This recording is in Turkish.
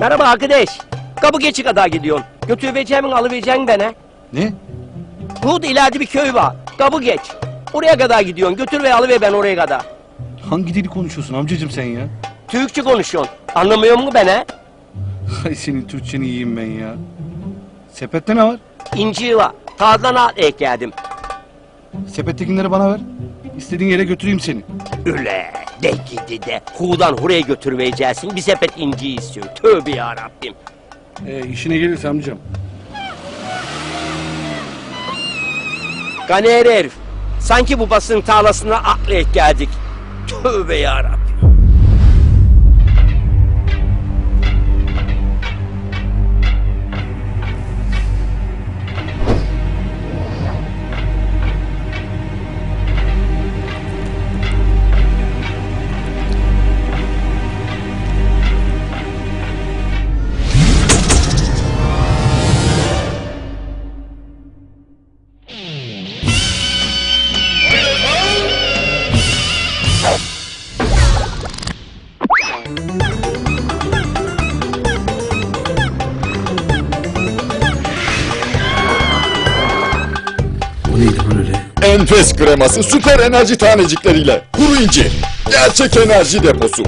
Merhaba arkadaş. Kapı geçi kadar gidiyorsun. Götüreceğimin alıvereceğin bana. Ne? Burada ileride bir köy var. Kapı geç. Oraya kadar gidiyorsun. Götür ve alıver ben oraya kadar. Hangi dili konuşuyorsun amcacım sen ya? Türkçe konuşuyorsun. Anlamıyor musun beni? Hay senin Türkçeni yiyeyim ben ya. Sepette ne var? İnci var. Tağdan al ekledim. Sepettekileri bana ver. İstediğin yere götüreyim seni. Öyle. De gidi de. Hu'dan huraya götürmeyeceksin. Bir sepet inci istiyor. Tövbe yarabbim. Ee, işine gelirse amcam. Ganer herif. Sanki bu basın tarlasına atlayıp geldik. Tövbe yarabbim. O neydi lan öyle? Enfes kreması süper enerji tanecikleriyle. Kuru incir. Gerçek enerji deposu.